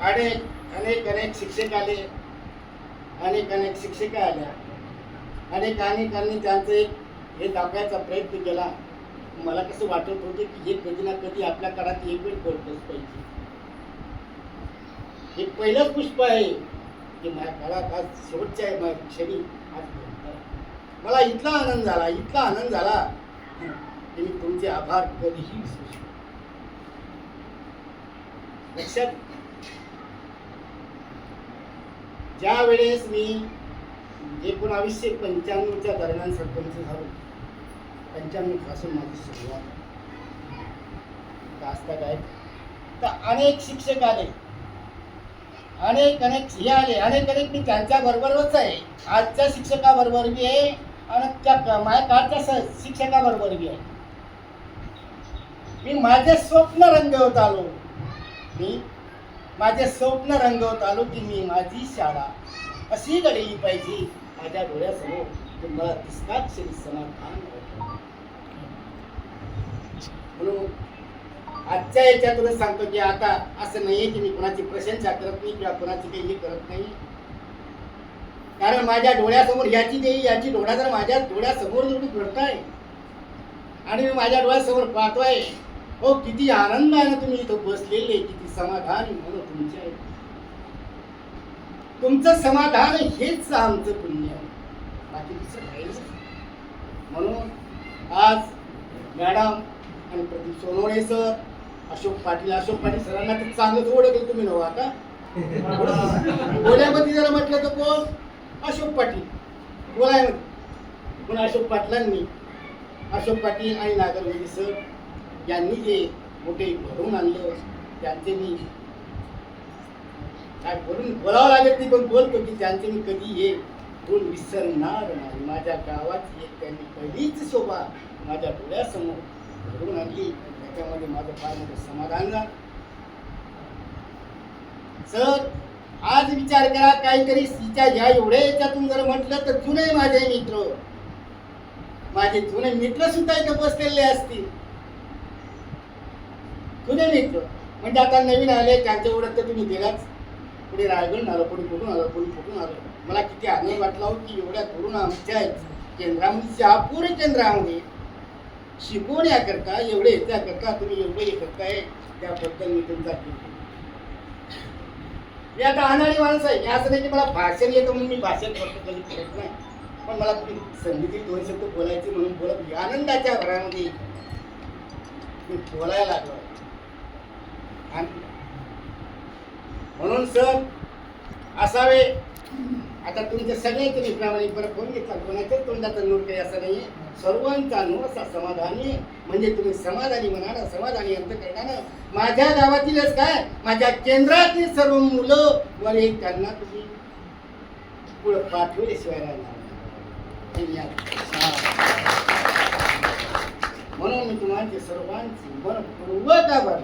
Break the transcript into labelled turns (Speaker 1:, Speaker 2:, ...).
Speaker 1: अनेक अनेक अनेक शिक्षक आले अनेक अनेक शिक्षिका आल्या. अनेक अनेकांनी त्यांचं एक हे दाखवायचा प्रयत्न केला. मला कसं वाटत होतं की हे कधी ना कधी आपल्या काळात एक वेळ पडतच पाहिजे. हे पहिलंच पुष्प आहे की माझ्या काळात आज शेवटच्या आहे माझ्या क्षणी आज मला इतका आनंद झाला इतका आनंद झाला की मी तुमचे आभार कधीही विसरू शकतो लक्षात ज्या वेळेस मी एकोणावीसशे पंच्याण्णवच्या दरम्यान सरपंच झालो पंच्याण्णवपासून माझी सुरुवात. असता काय तर अनेक शिक्षक आले. अनेक अनेक हे आले. अनेक अनेक मी त्यांच्या बरोबरच आहे. आजच्या शिक्षकाबरोबर बी आहे आणि त्या माझ्या काळच्या स- शिक्षकाबरोबर बी आहे. मी माझे स्वप्न रंगवत आलो. मी माझे स्वप्न रंगवत आलो की मी माझी शाळा. अशी घडली पाहिजे. माझ्या डोळ्यासमोर तुम्हाला मला तिसकाच समाधान म्हणून आजच्या याच्यातूनच सांगतो की आता असं नाहीये की मी कोणाची प्रशंसा करत नाही किंवा कोणाची काही हे करत नाही. कारण माझ्या डोळ्यासमोर याची देई याची डोळा जर माझ्या डोळ्यासमोर जर घडताय आणि मी माझ्या डोळ्यासमोर पाहतोय हो किती आनंदाने तुम्ही इथं बसलेले किती समाधान म्हणून तुमचे आहे तुमचं समाधान हेच आमचं पुण्य आहे. बाकी दुसरं. म्हणून आज मॅडम आणि प्रदीप सोनवणे सर अशोक पाटील अशोक पाटील सरांना तर चांगलंच ओळखलं तुम्ही नव्हा आता. बोल्यामध्ये जरा म्हटलं तर कोण? अशोक पाटील. बोलाय पण अशोक पाटलांनी अशोक पाटील आणि नागरवेदी सर यांनी जे मोठे घडवून आणलं त्यांचे मी काय बोलून बोलावं लागत नाही पण बोलतो की त्यांचे मी कधी हे गुण विसरणार नाही. माझ्या गावात एक त्यांनी पहिलीच शोभा माझ्या डोळ्यासमोर घडवून आणली. त्याच्यामध्ये माझं फार मोठं समाधान झालं. सर आज विचार करा काहीतरी तिच्या या एवढ्या याच्यातून जर म्हटलं तर जुने माझे मित्र माझे जुने मित्र सुद्धा इथं बसलेले असतील. जुने मित्र म्हणजे आता नवीन आले त्यांच्या ओळख तर तुम्ही दिलाच पुढे रायगड आलं कोणी कुठून आलं कोणी कुठून आलं? मला किती आनंद वाटला हो की एवढ्या तरुण आमच्या केंद्रामध्ये शहापूर केंद्रामध्ये शिकवण्याकरता एवढे त्याकरता तुम्ही एवढे हे करताय त्याबद्दल मी तुमचा मी आता अनाडी माणसं आहे. असं नाही की मला भाषण येतं म्हणून मी भाषण करतो कधी करत नाही. पण मला तुम्ही संगीतील दोन शब्द बोलायचे म्हणून बोलत आनंदाच्या घरामध्ये मी बोलायला लागलो. म्हणून सर असावे. आता तुमचे सगळे तुम्ही प्रामाणिक बरं फोन घेतला कोणाच्याच तोंडाचा नोट काही असं नाही सर्वांचा नो असा समाधानी म्हणजे तुम्ही समाधानी म्हणाला समाधानी अंत करताना माझ्या गावातीलच काय? माझ्या केंद्रातील सर्व मुलं वरे त्यांना तुम्ही पुढं पाठवल्याशिवाय राहणार म्हणून मी तुम्हाला सर्वांची मनपूर्वक आभार